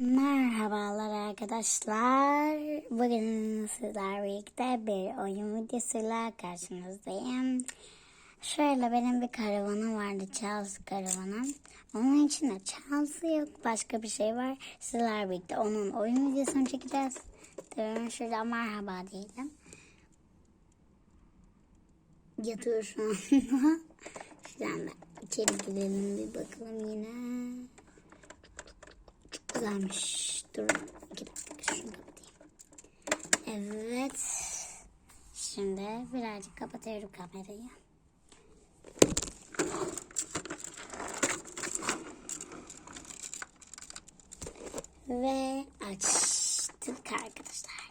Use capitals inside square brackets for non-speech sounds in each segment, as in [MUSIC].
Merhabalar arkadaşlar. Bugün sizler birlikte bir oyun videosuyla karşınızdayım. Şöyle benim bir karavanım vardı. Chelsea karavanım. Onun içinde Chelsea yok. Başka bir şey var. Sizler birlikte onun oyun videosunu çekeceğiz. Durun şurada merhaba diyelim. Yatıyor şu anda. [LAUGHS] Şuradan da içeri girelim bir bakalım yine. Güzelmiş. Dur. iki dakika şunu kapatayım. Evet. Şimdi birazcık kapatıyorum kamerayı. Ve açtık arkadaşlar.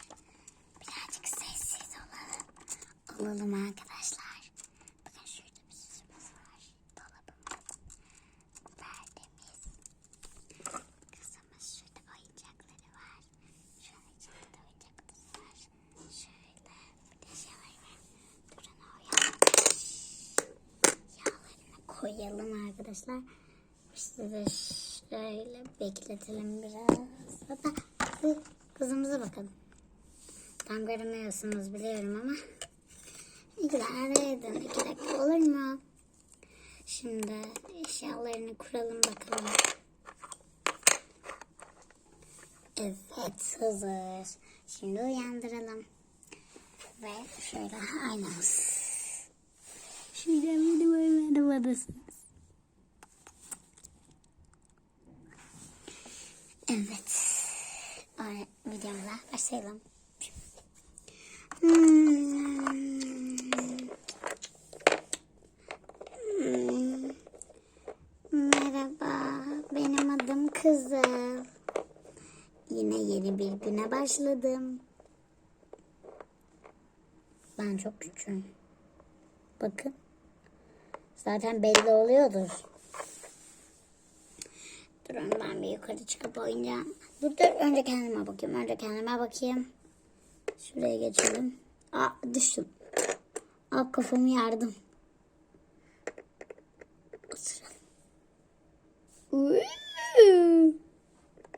Birazcık sessiz olalım. Olalım arkadaşlar. Bakın şurada bir süsümüz var. Dolabımız. Perdemiz. Kızımız şurada oyuncakları var. Şunun içinde de oyuncakları var. Şöyle bir de şey var. Durun o yağlarını koyalım arkadaşlar. De şöyle bekletelim biraz. Hatta kı- kızımıza bakalım. Tam göremiyorsunuz biliyorum ama. Dakika edin. İki dakika olur mu? Şimdi eşyalarını kuralım bakalım. Evet hazır. Şimdi uyandıralım. Ve şöyle aynamız. Şimdi benim uyandırmadasınız. Evet. Ay, Hmm. Merhaba, benim adım Kızıl. Yine yeni bir güne başladım. Ben çok küçüğüm. Bakın. Zaten belli oluyordur. Durun ben bir yukarı çıkıp oynayacağım. Dur dur önce kendime bakayım. Önce kendime bakayım. Şuraya geçelim. Aa düştüm. Aa kafamı yardım.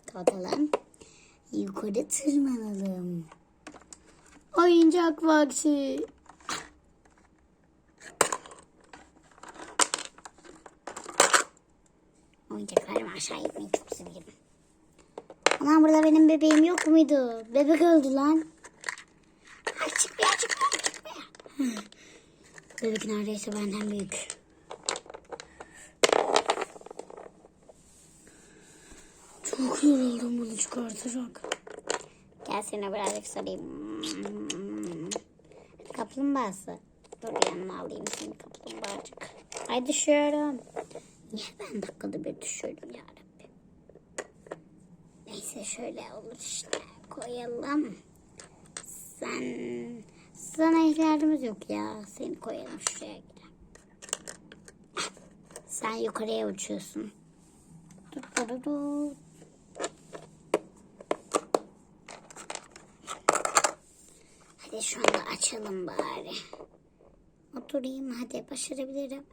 Kalkalım. Yukarı tırmanalım. Oyuncak vakti. Aşağı itmeyi çok seviyorum. Anam burada benim bebeğim yok muydu? Bebek öldü lan. Ay çıkmıyor çıkmıyor çıkmıyor. Bebek neredeyse benden büyük. Çok yoruldum bunu çıkartarak. Gel seni birazcık sarayım. Kaplumbağası. Dur yanıma alayım seni kaplumbağacık. Ay düşüyorum. Niye ben dakikada bir düşüyorum yarabbim. Neyse şöyle olur işte. Koyalım. Sen sana ihtiyacımız yok ya. Seni koyalım şuraya. Sen yukarıya uçuyorsun. Dur dur dur. Hadi şu anda açalım bari. Oturayım hadi başarabilirim.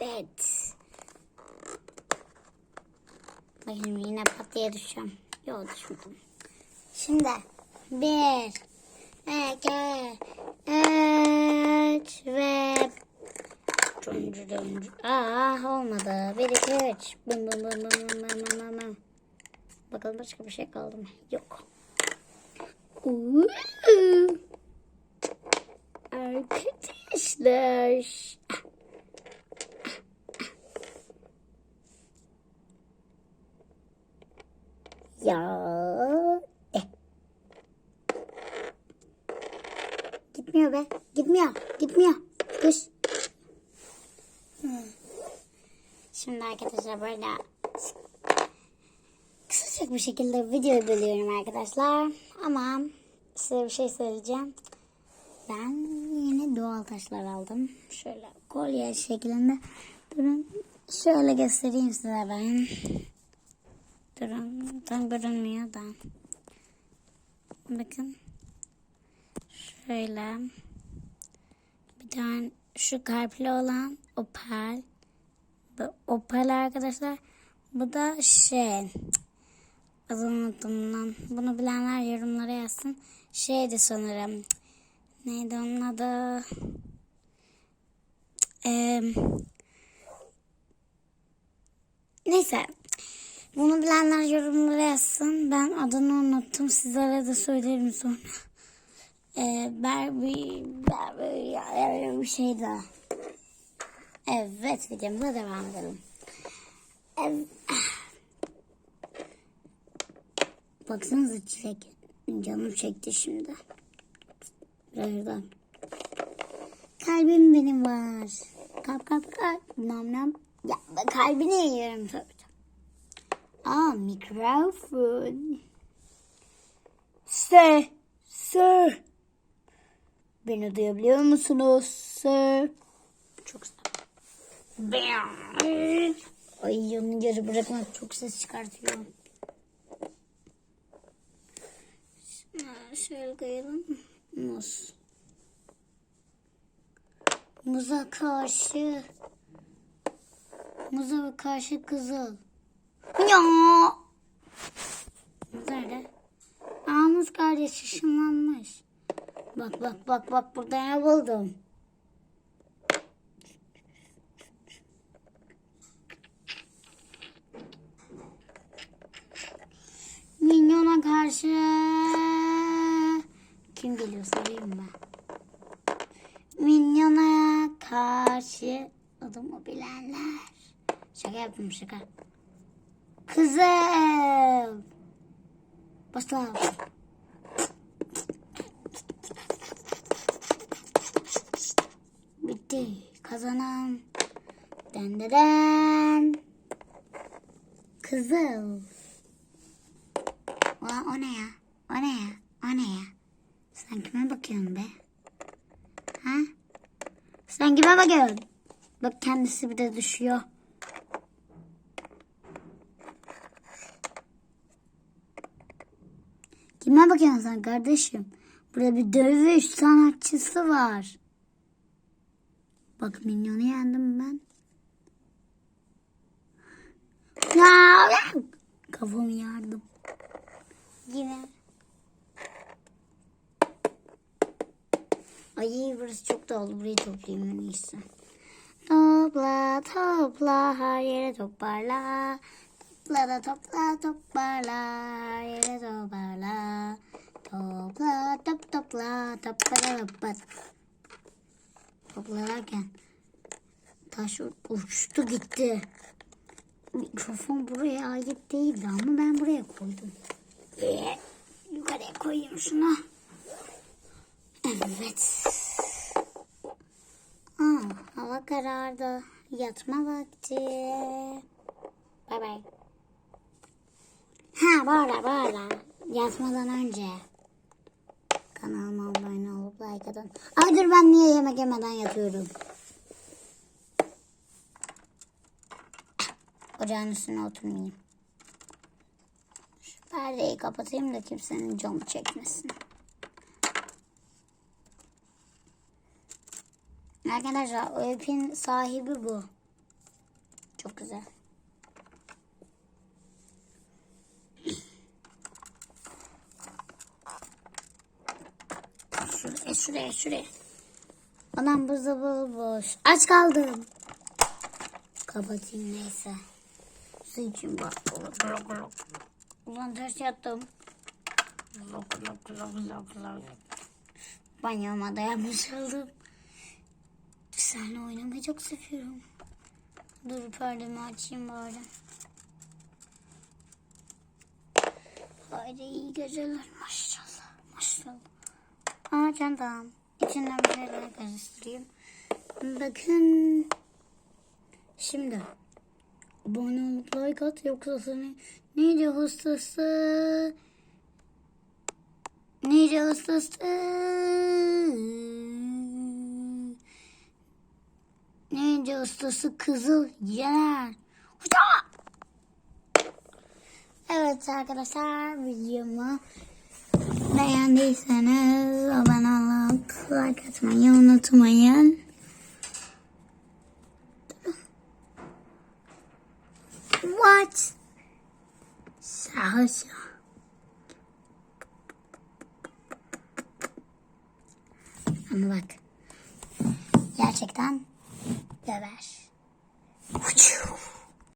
Evet. Bakayım yine pat diye. Yok düşmedim. Şimdi bir, iki, üç ve Döncü döncü. Aa olmadı. Bir iki üç. Bum bum bum bum bum bum bum. Bakalım başka bir şey kaldı mı? Yok. Arkadaşlar. Ya. Eh. Gitmiyor be. Gitmiyor. Gitmiyor. Kış. Şimdi arkadaşlar böyle kısacık bir şekilde videoyu bölüyorum arkadaşlar. Ama size bir şey söyleyeceğim. Ben yeni doğal taşlar aldım. Şöyle kolye şeklinde. Durun. Şöyle göstereyim size ben. Durun. Tam görünmüyor da. Bakın. Şöyle. Bir tane şu kalpli olan opal. Bu opal arkadaşlar. Bu da şey. Adını unuttum lan. Bunu bilenler yorumlara yazsın. Şeydi sanırım. Neydi onun adı? Eee Neyse. Bunu bilenler yorumlara yazsın. Ben adını unuttum. Sizlere de söylerim sonra. Ee, Barbie, Barbie, bir şey daha. Evet videomuza devam edelim. Evet. Baksanıza çilek. Canım çekti şimdi. Birazdan. Kalbim benim var. Kalp kalp kalp. Nam nam. Ya kalbini yiyorum tabii. Aa mikrofon. Sir. Sir. Beni duyabiliyor musunuz? Sir. Çok güzel. Ay onu yarı bırakmak çok ses çıkartıyor. Ha, Şöyle koyalım. Muz. Muza karşı. Muza karşı kızıl. Ya. Nerede? Muz kardeş ışınlanmış. Bak bak bak bak burada ne buldum. Minyona karşı kim geliyor söyleyeyim mi? Minyona karşı adımı bilenler. Şaka yaptım şaka. Kızım. Başla. Bitti. Kazanan. Den den den. Kızıl. Aa, o ne ya? O ne ya? O ne ya? Sen kime bakıyorsun be? Ha? Sen kime bakıyorsun? Bak kendisi bir de düşüyor. Kime bakıyorsun sen kardeşim? Burada bir dövüş sanatçısı var. Bak minyonu yendim ben. Ya, kafamı yardım. Yine. Ay burası çok dolu. Burayı toplayayım en iyisi. Topla topla her yere toparla. Topla da topla toparla her yere toparla. Topla top topla topla topla. Toplarken taş uçtu gitti. Mikrofon buraya ait değildi ama ben buraya koydum. Ee, yukarıya koyayım şunu. Evet. Aa, hava karardı. Yatma vakti. Bay bay. Ha böyle böyle. Yatmadan önce. Kanalıma abone olup like atın. Ay dur ben niye yemek yemeden yatıyorum? Ocağın üstüne oturmayayım. Şu perdeyi kapatayım da kimsenin canı çekmesin. Arkadaşlar o ipin sahibi bu. Çok güzel. Şuraya şuraya. Anam buzdolabı boş. Aç kaldım. Kapatayım neyse. Su için bak. Ulan ters yattım. Banyoma da yapmış oldum. Seninle oynamayı çok seviyorum. Dur perdemi açayım bari. Haydi iyi geceler maşallah. Maşallah. Aa çantam. İçinden bir şeyler karıştırayım. Bakın. Şimdi. Abone olup like at yoksa seni neydi hastası? Neydi hastası? Neydi ustası kızıl yer. Hıca! Evet arkadaşlar videomu beğendiyseniz abone olup like atmayı unutmayın. What? Ya. Ama bak. Gerçekten döver. Uçuh.